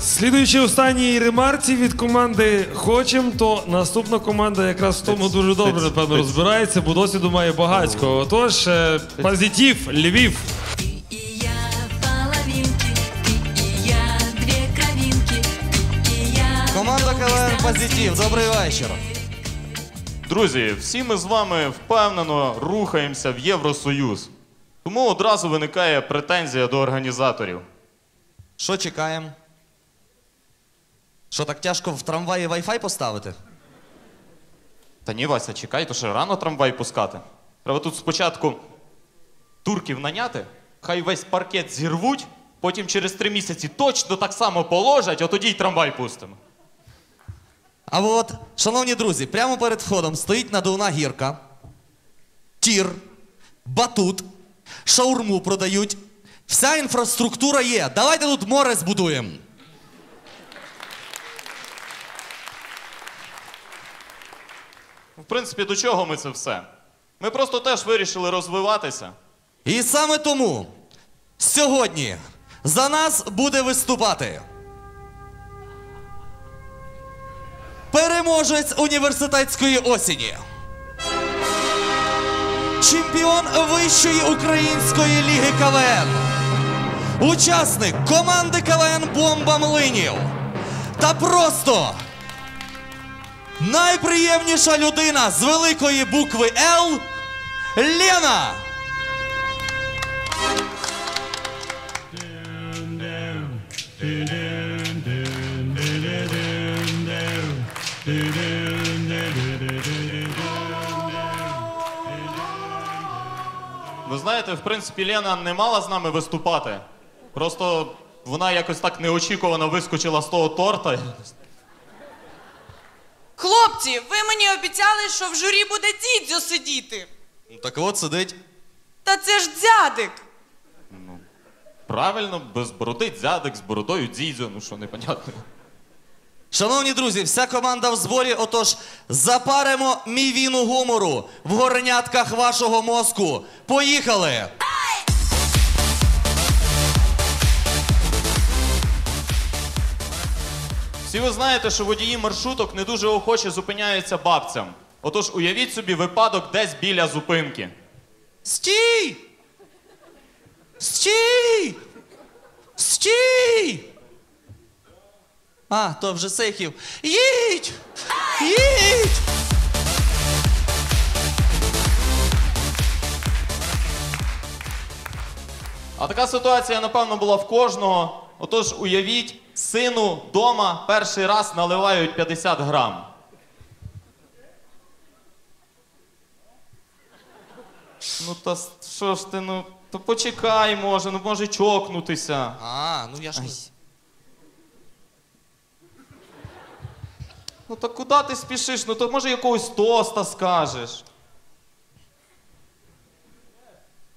Слідуючи останній ремарці від команди Хочем, то наступна команда якраз в тому дуже добре, напевно, розбирається, бо досвіду має багатько. Отож, е, позитив, Львів. И я половинки, ты и я две кровинки, ты и я Команда долгий КВН странный Позитив. Добрий вечір. Друзі, всі ми з вами впевнено рухаємося в Євросоюз. Тому одразу виникає претензія до організаторів. Що чекаємо? Що так тяжко в трамваї Wi-Fi поставити? Та ні, Вася, чекай, то ще рано трамвай пускати. Треба тут спочатку турків наняти, хай весь паркет зірвуть, потім через три місяці точно так само положать, а тоді й трамвай пустимо. А от, шановні друзі, прямо перед входом стоїть надувна гірка, тір, батут, шаурму продають. Вся інфраструктура є. Давайте тут море збудуємо. Принципі, до чого ми це все? Ми просто теж вирішили розвиватися. І саме тому сьогодні за нас буде виступати переможець університетської осені. Чемпіон Вищої української ліги КВН. Учасник команди КВН Бомба Млинів. Та просто найприємніша людина з великої букви Л Лена. Ви знаєте, в принципі, Лена не мала з нами виступати. Просто вона якось так неочікувано вискочила з того торта. Хлопці, ви мені обіцяли, що в журі буде дідзьо сидіти. Ну, Так от сидить. Та це ж дзядик. Ну, Правильно, без бороди дзядик, з бородою дзідзьо, ну що непонятно. Шановні друзі, вся команда в зборі. Отож, запаримо мівіну гумору в горнятках вашого мозку. Поїхали! Всі ви знаєте, що водії маршруток не дуже охоче зупиняються бабцям. Отож, уявіть собі випадок десь біля зупинки. Стій! Стій! Стій! А, то вже Сейхів. Їдь! Їдь! А така ситуація, напевно, була в кожного. Отож, уявіть, сину дома перший раз наливають 50 грам. Ну та що ж ти, ну, то почекай, може, ну може чокнутися. А, ну я ж. не- Ну так куди ти спішиш? Ну то може якогось тоста скажеш.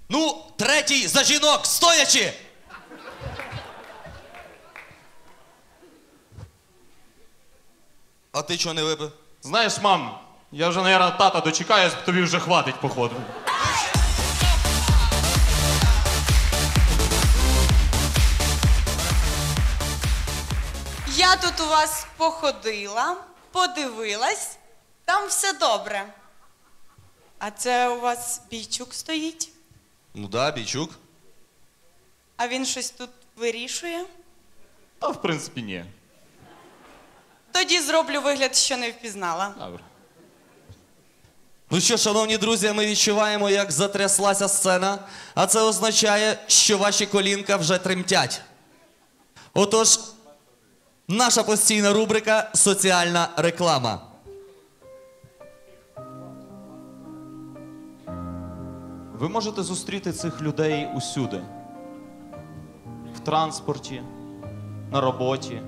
Ну, третій за жінок, стоячи! А ти чого не випив? Знаєш, мам, я вже, наверное, тата дочекаюсь, тобі вже хватить, походу. Я тут у вас походила, подивилась, там все добре. А це у вас бійчук стоїть, Ну да, бічук. а він щось тут вирішує. Та в принципі ні. Тоді зроблю вигляд, що не впізнала. Добре. Ну що, шановні друзі, ми відчуваємо, як затряслася сцена, а це означає, що ваші колінка вже тремтять. Отож, наша постійна рубрика Соціальна реклама. Ви можете зустріти цих людей усюди: в транспорті, на роботі,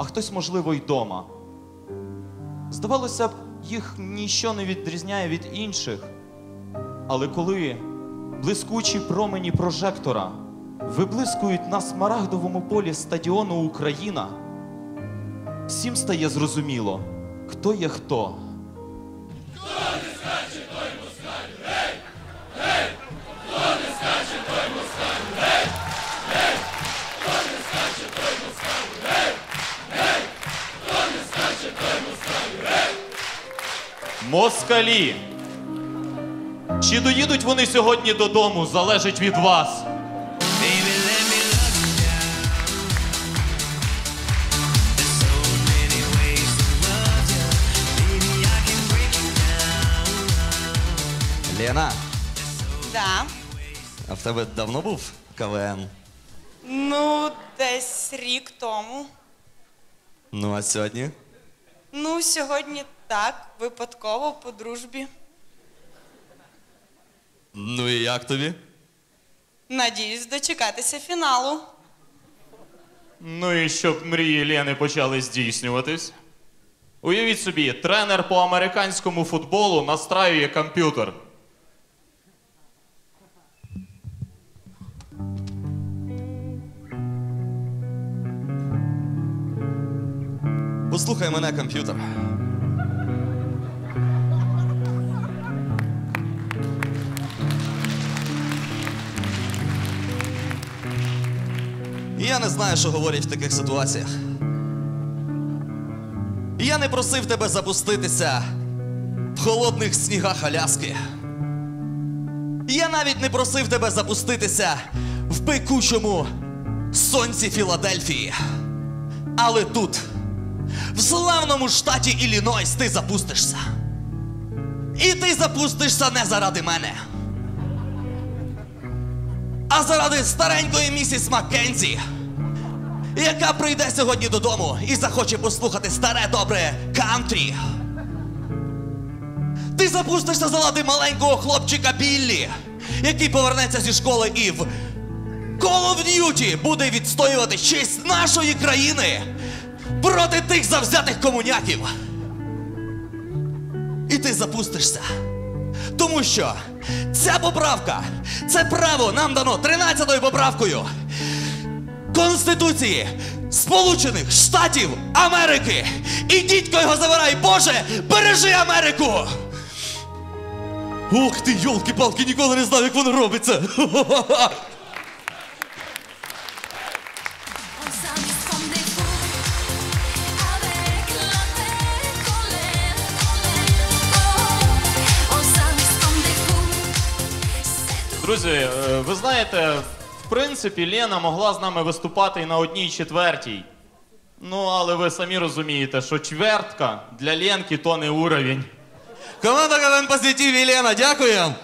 а хтось, можливо, й дома. Здавалося б, їх ніщо не відрізняє від інших. Але коли блискучі промені прожектора виблискують на смарагдовому полі стадіону Україна, всім стає зрозуміло, хто є хто. Москалі. Чи доїдуть вони сьогодні додому, залежить від вас. Лена, Да. а в тебе давно був КВН? Ну, десь рік тому. Ну а сьогодні? Ну, сьогодні так, випадково по дружбі. Ну і як тобі? Надіюсь дочекатися фіналу. Ну і щоб мрії Лени почали здійснюватись. Уявіть собі, тренер по американському футболу настраює комп'ютер. Послухай мене, комп'ютер. Я не знаю, що говорять в таких ситуаціях. Я не просив тебе запуститися в холодних снігах Аляски. Я навіть не просив тебе запуститися в пекучому сонці Філадельфії. Але тут, в славному штаті Іллінойс ти запустишся. І ти запустишся не заради мене. А заради старенької місіс Маккензі, яка прийде сьогодні додому і захоче послухати старе добре кантрі. Ти запустишся заради маленького хлопчика Біллі, який повернеться зі школи і в Call of Duty буде відстоювати честь нашої країни проти тих завзятих комуняків. І ти запустишся. Тому що ця поправка, це право нам дано 13-ю поправкою Конституції Сполучених Штатів Америки. І дідько його забирай, Боже, бережи Америку! Ох ти, йолки-палки, ніколи не знав, як воно робиться. Друзі, е, ви знаєте, в принципі, Лена могла з нами виступати і на одній четвертій. Ну, але ви самі розумієте, що чвертка для Ленки то не уровень. Команда КВН Позитив Єлена, дякуємо.